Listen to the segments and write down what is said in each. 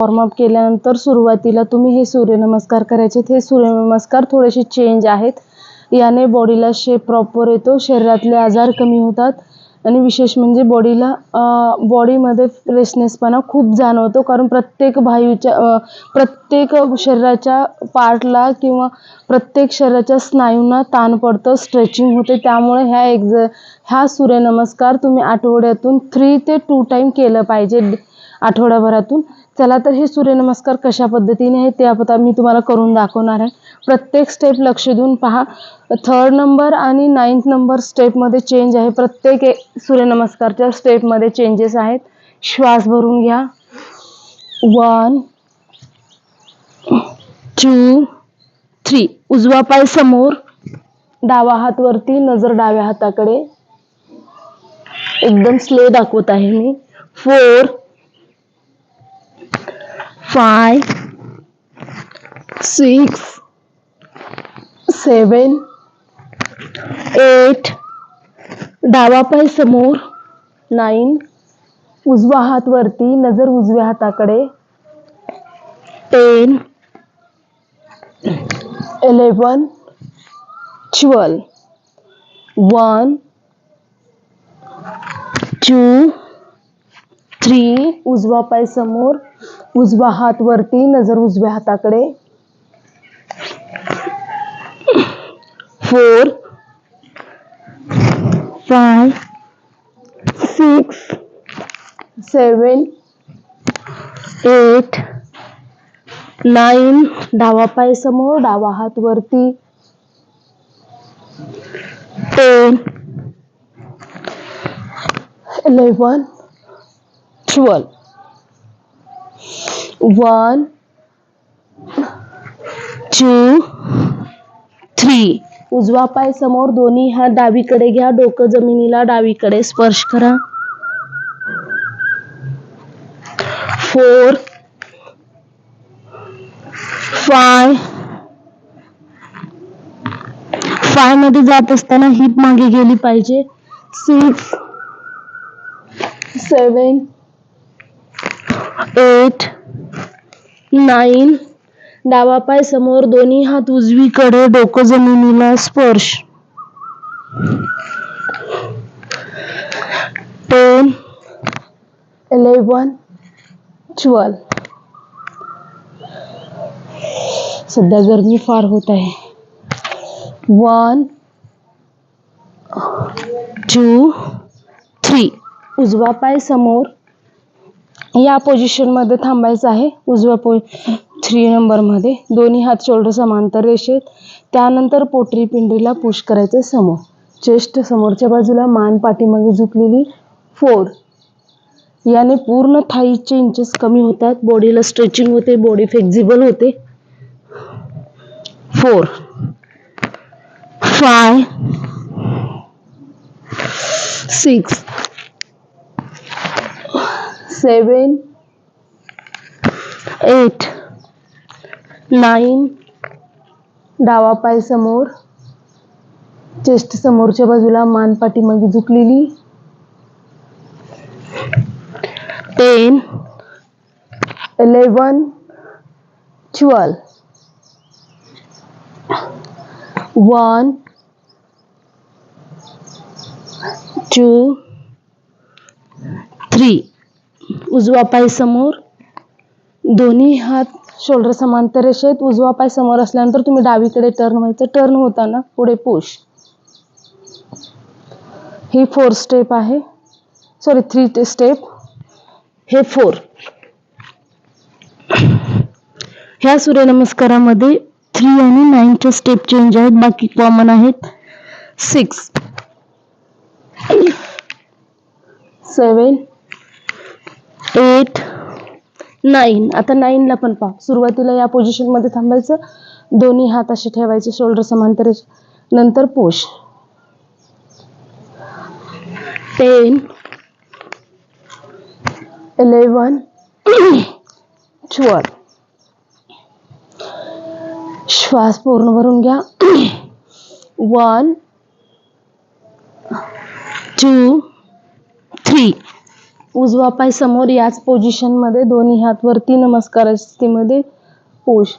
Warm up केल्यानंतर सुरुवातीला तुम्ही हे सूर्यनमस्कार करायचे. हे सूर्यनमस्कार थोडेसे चेंज आहेत. याने बॉडीला शेप प्रॉपर येतो. शरीरातले आजार कमी होतात. आणि विशेष म्हणजे बॉडीला बॉडीमध्ये फ्रेशनेसपणा खूप जाणवतो. कारण प्रत्येक वायूच्या प्रत्येक शरीराच्या पार्टला किंवा प्रत्येक शरीराच्या स्नायूंना ताण पडतं. स्ट्रेचिंग होते. त्यामुळे ह्या एक्झ ह्या सूर्यनमस्कार तुम्ही आठवड्यातून थ्री ते टू टाईम केलं पाहिजे. आठवड्याभरातून चला तर हे सूर्यनमस्कार कशा पद्धतीने आहे ते आता मी तुम्हाला करून दाखवणार आहे. प्रत्येक स्टेप लक्ष देऊन पहा. थर्ड नंबर आणि नाईन्थ नंबर स्टेपमध्ये चेंज आहे. प्रत्येक सूर्यनमस्कारच्या स्टेपमध्ये चेंजेस आहेत. श्वास भरून घ्या. वन टू थ्री उजवा पाय समोर. डावा हात वरती. नजर डाव्या हाताकडे. एकदम स्लो दाखवत आहे मी. Four five six seven eight डावा पाय समोर नाईन उजवा हात वरती, नज़र उजव्या हाताकडे ten eleven twelve one two three उजवा पाय समोर, उजवा हात वरती, नज़र उजव्या हाताकडे. Four five six seven eight nine डावा पाय समोर, डावा हात वरती. Ten eleven actual. One two three उजवा पाय समोर दोन्ही हा डावीकडे घ्या. डोकं जमिनीला डावीकडे स्पर्श करा. फोर फाय फायमध्ये जात असताना हिप मागे गेली पाहिजे. सिक्स सेवन एट नाईन डावा पाय समोर, दोन्ही हात उजवीकडे, डोकं जमिनीला स्पर्श. टेन इलेवन ट्वेल्व सध्या गरमी फार होत आहे. वन टू थ्री उजवा पाय समोर या पोझिशनमध्ये थांबायचं आहे. उजव्या पो थ्री नंबरमध्ये दोन्ही हात शोल्डर समांतर रेषेत. त्यानंतर पोटरी पिंडीला पुश करायचं समोर. चेस्ट समोरच्या बाजूला मान पाठीमागे झुकलेली फोर याने पूर्ण थाईचे इंचेस कमी होतात. बॉडीला स्ट्रेचिंग होते. बॉडी फ्लेक्झिबल होते. Four five six seven eight nine डावा पाय समोर चेस्ट समोरच्या बाजूला मान पाठीमागे झुकलेली ten eleven twelve one two three उजवा पाय समोर. दोन्ही हात शोल्डर समांतर रेषेत उजवा पाय समोर असल्यानंतर तुम्ही डावीकडे टर्न व्हायचं टर्न होताना पुढे पुश ही फोर स्टेप आहे. सॉरी थ्री स्टेप हे फोर ह्या सूर्यनमस्कारामध्ये थ्री आणि नाईनच्या स्टेप चेंज आहेत. बाकी कॉमन आहेत. सिक्स सेवन नाईन आता नाईनला पण पहा. सुरुवातीला या पोझिशनमध्ये थांबायचं. दोन्ही हात असे ठेवायचे शोल्डर समांतर नंतर पुश टेन इलेवन ट्वेल्व श्वास पूर्ण भरून घ्या. वन टू थ्री उजवा पाय समोर याच पोझिशनमध्ये दोन्ही हात वरती नमस्कार स्थितीमध्ये पोष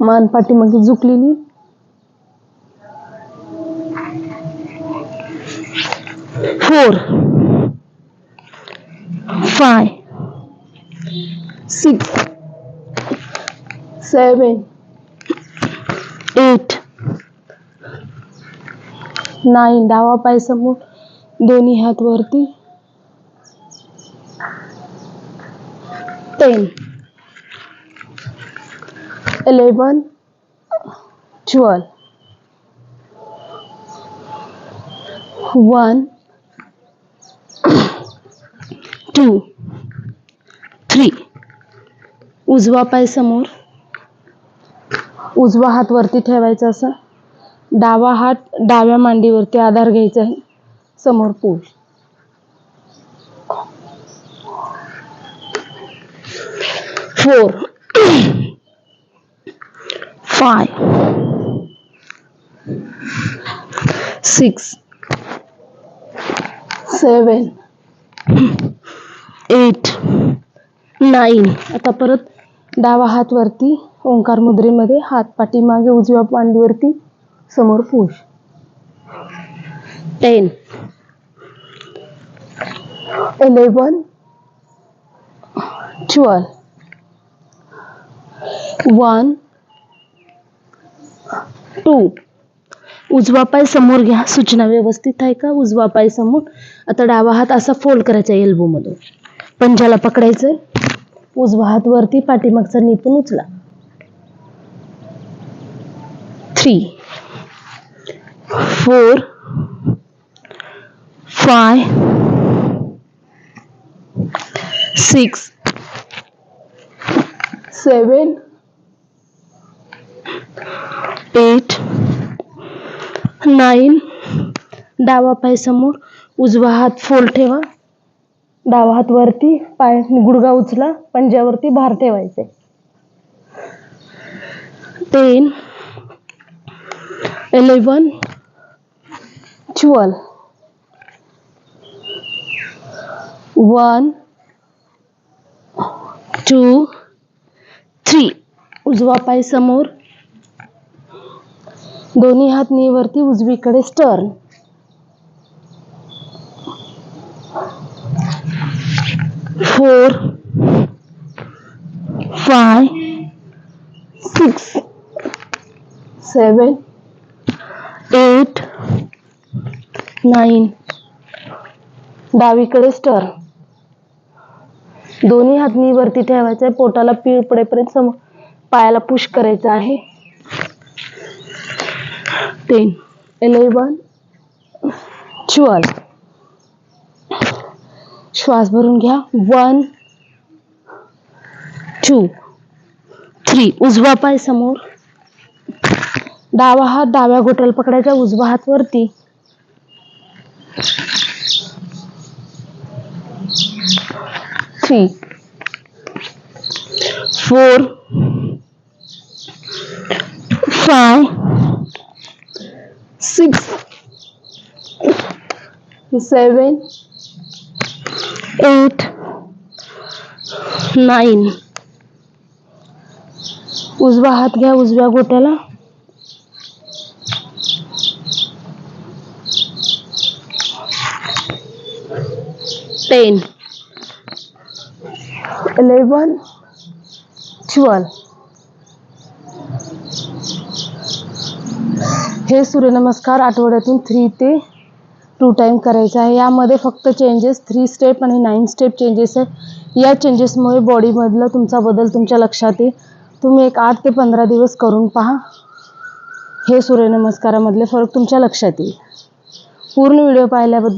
मान पाठीमागे झुकलेली. Four. Five. Six. Seven eight. Nine. डावा पाय समोर दोन्ही हात वरती. Ten eleven twelve one two three उजवा पाय समोर. उजवा हात वरती ठेवायचा असा. डावा हात डाव्या मांडीवरती आधार घ्यायचा आहे. समोर पूल four. Five. Six. Seven. Eight. Nine. आता परत डावा हात वरती ओंकार मुद्रेमध्ये हात पाठीमागे उजव्या मांडीवरती समोर push ten. Eleven twelve. One two. उजवा पाय समोर घ्या. सूचना व्यवस्थित आहे का? उजवा पाय समोर. आता डावा हात असा फोल्ड करायचा एल्बो मधून. पंजाला पकडायचं उजवा हात वरती पाठीमागचा निपून उचला. Three four five six seven eight nine डावा पाय समोर उजवा हात फोल्ड ठेवा. डावा हात वरती पाय गुडगा उचला पंज्यावरती भार ठेवायचे. Ten eleven twelve one two three उजवा पाय समोर दोन्ही हात वरती उजवीकडे stern four five six seven eight nine डावीकडे स्टर दोन्ही हातनी वरती ठेवायचं आहे पोटाला पीळ पडेपर्यंत समोर पायाला पुश करायचं आहे. टेन इलेवन ट्वेल्व श्वास भरून घ्या। One, two, three. उजवा पाय समोर। डावा हात डाव्या घोट्याला पकडायचा. उजवा हात वरती. Three. Four. Five. Six seven eight nine उजवा हात घ्या उजव्या गोट्याला टेन इलेवन ट्वेल्व हे सूर्यनमस्कार. आठवड्यातून थ्री ते टू टाईम करायचं आहे. यामध्ये फक्त चेंजेस थ्री स्टेप आणि नाईन स्टेप चेंजेस आहे. या चेंजेसमुळे बॉडीमधला तुमचा बदल तुमच्या लक्षात येईल. तुम्ही एक आठ ते पंधरा दिवस करून पहा. हे सूर्यनमस्कारामधले फरक तुमच्या लक्षात येईल. पूर्ण व्हिडिओ पाहिल्याबद्दल